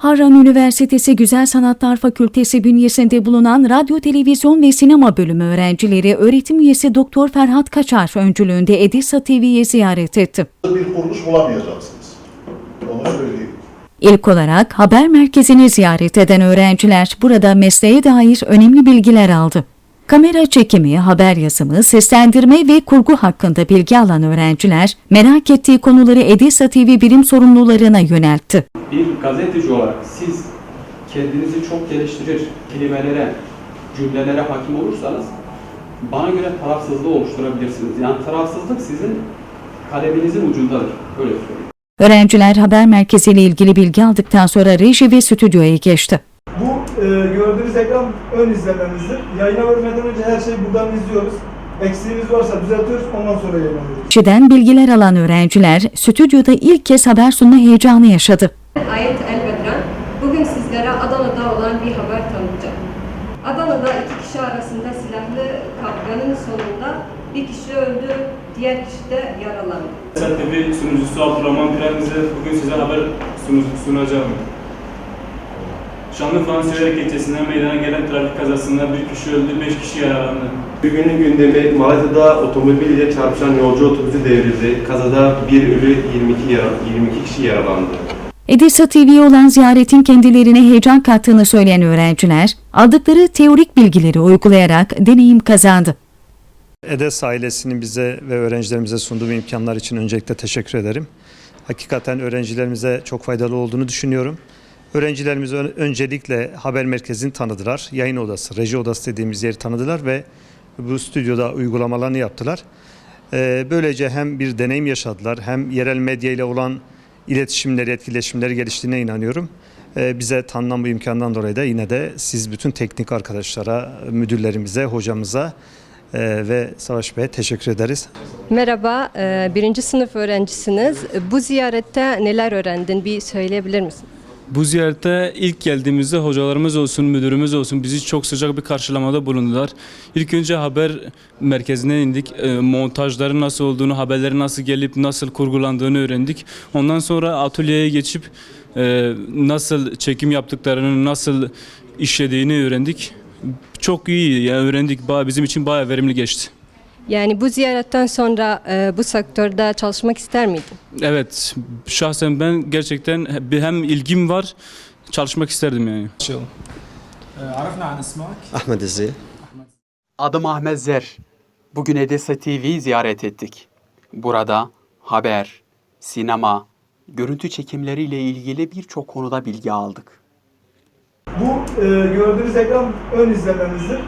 Harran Üniversitesi Güzel Sanatlar Fakültesi bünyesinde bulunan Radyo, Televizyon ve Sinema bölümü öğrencileri öğretim üyesi Doktor Ferhat Kaçar öncülüğünde Edisa TV'yi ziyaret etti. bir kuruluş bulamayacaksınız. Onu söyleyeyim. İlk olarak haber merkezini ziyaret eden öğrenciler burada mesleğe dair önemli bilgiler aldı. Kamera çekimi, haber yazımı, seslendirme ve kurgu hakkında bilgi alan öğrenciler merak ettiği konuları Edisa TV birim sorumlularına yöneltti. bir gazeteci olarak siz kendinizi çok geliştirir, kelimelere, cümlelere hakim olursanız bana göre tarafsızlığı oluşturabilirsiniz. Yani tarafsızlık sizin kaleminizin ucundadır. Öyle söyleyeyim. Öğrenciler haber merkeziyle ilgili bilgi aldıktan sonra reji ve stüdyoya geçti. E, gördüğünüz ekran ön izlememizdir. Yayına vermeden önce her şeyi buradan izliyoruz. Eksiğimiz varsa düzeltiyoruz, ondan sonra yayınlıyoruz. Rejiden bilgiler alan öğrenciler stüdyoda ilk kez haber sunma heyecanı yaşadı. Ayet Elbedran. Bugün sizlere Adana'da olan bir haber tanıtacağım. Adana'da iki kişi arasında silahlı kavganın sonunda bir kişi öldü, diğer kişi de yaralandı. Esat TV sunucusu Abdurrahman Pireniz'e bugün size haber sunu- sunacağım. Şanlıurfa'nın Siverek ilçesinden meydana gelen trafik kazasında bir kişi öldü, beş kişi yaralandı. Bugünün gündemi Malatya'da otomobil ile çarpışan yolcu otobüsü devrildi. Kazada bir ölü 22, yara, 22 kişi yaralandı. Edisa TV'ye olan ziyaretin kendilerine heyecan kattığını söyleyen öğrenciler, aldıkları teorik bilgileri uygulayarak deneyim kazandı. EDES ailesinin bize ve öğrencilerimize sunduğu imkanlar için öncelikle teşekkür ederim. Hakikaten öğrencilerimize çok faydalı olduğunu düşünüyorum. Öğrencilerimiz ön- öncelikle haber merkezini tanıdılar. Yayın odası, reji odası dediğimiz yeri tanıdılar ve bu stüdyoda uygulamalarını yaptılar. Ee, Böylece hem bir deneyim yaşadılar hem yerel medya ile olan iletişimleri, etkileşimleri geliştiğine inanıyorum. Ee, Bize tanınan bu imkandan dolayı da yine de siz bütün teknik arkadaşlara, müdürlerimize, hocamıza e, ve Savaş Bey'e teşekkür ederiz. Merhaba, e, birinci sınıf öğrencisiniz. Bu ziyarette neler öğrendin bir söyleyebilir misin? Bu ziyarete ilk geldiğimizde hocalarımız olsun, müdürümüz olsun bizi çok sıcak bir karşılamada bulundular. İlk önce haber merkezine indik. E, montajların nasıl olduğunu, haberlerin nasıl gelip nasıl kurgulandığını öğrendik. Ondan sonra atölyeye geçip e, nasıl çekim yaptıklarını, nasıl işlediğini öğrendik. Çok iyi yani öğrendik. Bizim için bayağı verimli geçti. Yani bu ziyaretten sonra e, bu sektörde çalışmak ister miydin? Evet, şahsen ben gerçekten bir hem ilgim var, çalışmak isterdim yani. عرفنا عن اسمك Ahmet İzzi. Adım Ahmet Zer. Bugün Edesa TV'yi ziyaret ettik. Burada haber, sinema, görüntü çekimleriyle ilgili birçok konuda bilgi aldık. Bu e, gördüğünüz ekran ön izlememizdir.